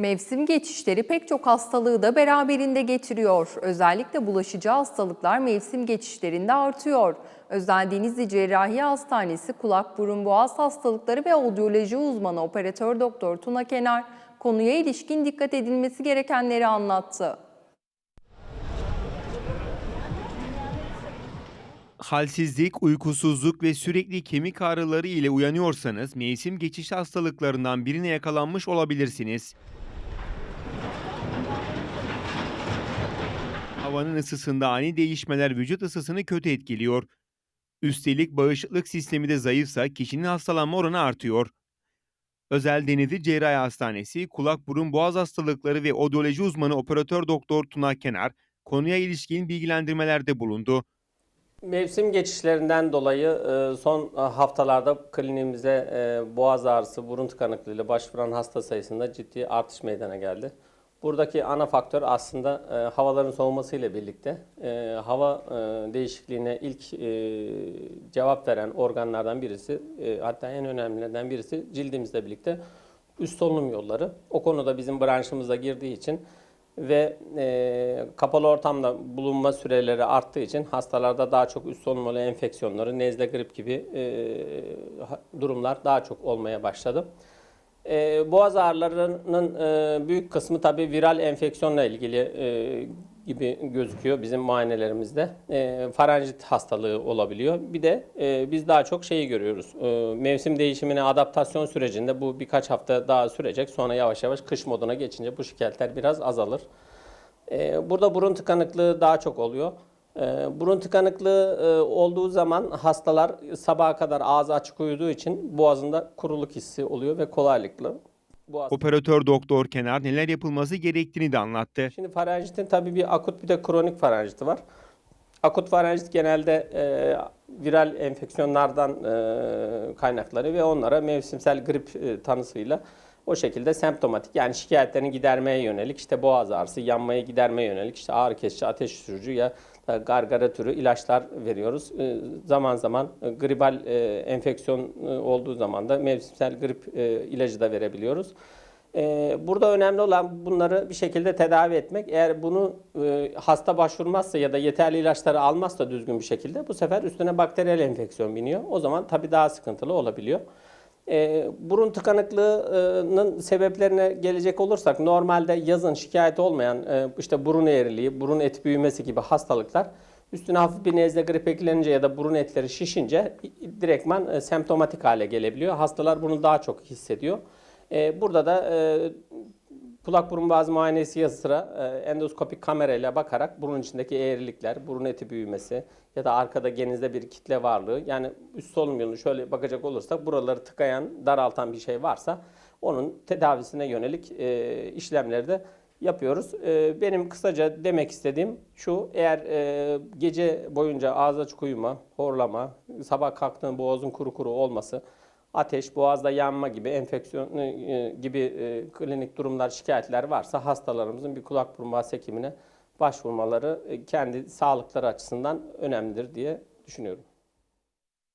Mevsim geçişleri pek çok hastalığı da beraberinde getiriyor. Özellikle bulaşıcı hastalıklar mevsim geçişlerinde artıyor. Özel Denizli Cerrahi Hastanesi kulak burun boğaz hastalıkları ve odyoloji uzmanı operatör doktor Tuna Kenar konuya ilişkin dikkat edilmesi gerekenleri anlattı. Halsizlik, uykusuzluk ve sürekli kemik ağrıları ile uyanıyorsanız mevsim geçiş hastalıklarından birine yakalanmış olabilirsiniz. Havanın ısısında ani değişmeler vücut ısısını kötü etkiliyor. Üstelik bağışıklık sistemi de zayıfsa kişinin hastalanma oranı artıyor. Özel Denizli Cerrahi Hastanesi kulak burun boğaz hastalıkları ve odyoloji uzmanı operatör doktor Tuna Kenar konuya ilişkin bilgilendirmelerde bulundu. Mevsim geçişlerinden dolayı e, son haftalarda kliniğimize e, boğaz ağrısı, burun tıkanıklığıyla başvuran hasta sayısında ciddi artış meydana geldi. Buradaki ana faktör aslında e, havaların soğumasıyla birlikte hava değişikliğine ilk cevap veren organlardan birisi, hatta en önemlilerinden birisi cildimizle birlikte üst solunum yolları. O konuda bizim branşımıza girdiği için ve e, kapalı ortamda bulunma süreleri arttığı için hastalarda daha çok üst solunum yolu enfeksiyonları, nezle, grip gibi e, durumlar daha çok olmaya başladı. E, boğaz ağrılarının e, büyük kısmı tabii viral enfeksiyonla ilgili e, gibi gözüküyor bizim muayenelerimizde. E, faranjit hastalığı olabiliyor. Bir de e, biz daha çok şeyi görüyoruz. Mevsim değişimine adaptasyon sürecinde bu birkaç hafta daha sürecek. Sonra yavaş yavaş kış moduna geçince bu şikayetler biraz azalır. Burada burun tıkanıklığı daha çok oluyor. E, burun tıkanıklığı e, olduğu zaman hastalar sabaha kadar ağzı açık uyuduğu için boğazında kuruluk hissi oluyor ve kolaylıkla boğaz Operatör doktor Kenar neler yapılması gerektiğini de anlattı. Şimdi faranjitin tabii bir akut bir de kronik faranjiti var. Akut faranjit genelde e, viral enfeksiyonlardan e, kaynakları ve onlara mevsimsel grip e, tanısıyla o şekilde semptomatik yani şikayetlerini gidermeye yönelik işte boğaz ağrısı, yanmayı gidermeye yönelik işte ağrı kesici, ateş düşürücü ya gargara türü ilaçlar veriyoruz. E, zaman zaman e, gribal e, enfeksiyon e, olduğu zaman da mevsimsel grip ilacı da verebiliyoruz. Ee, Burada önemli olan bunları bir şekilde tedavi etmek. Eğer bunu hasta başvurmazsa ya da yeterli ilaçları almazsa düzgün bir şekilde bu sefer üstüne bakteriyel enfeksiyon biniyor. O zaman tabii daha sıkıntılı olabiliyor. Ee, burun tıkanıklığının sebeplerine gelecek olursak normalde yazın şikayet olmayan e, işte burun eğriliği, burun et büyümesi gibi hastalıklar üstüne hafif bir nezle grip eklenince ya da burun etleri şişince direktman e, semptomatik hale gelebiliyor. Hastalar bunu daha çok hissediyor. E, burada da e, kulak burun boğaz muayenesi yanı sıra e, endoskopik kamerayla bakarak burun içindeki eğrilikler, burun eti büyümesi ya da arkada genizde bir kitle varlığı yani üst solunum yolunu şöyle bakacak olursak buraları tıkayan, daraltan bir şey varsa onun tedavisine yönelik e, işlemleri de yapıyoruz. E, benim kısaca demek istediğim şu, eğer e, gece boyunca ağız açık uyuma, horlama, sabah kalktığın boğazın kuru kuru olması, ateş, boğazda yanma gibi enfeksiyon e, gibi e, klinik durumlar, şikayetler varsa hastalarımızın bir kulak burun boğaz hekimine başvurmaları e, kendi sağlıkları açısından önemlidir diye düşünüyorum.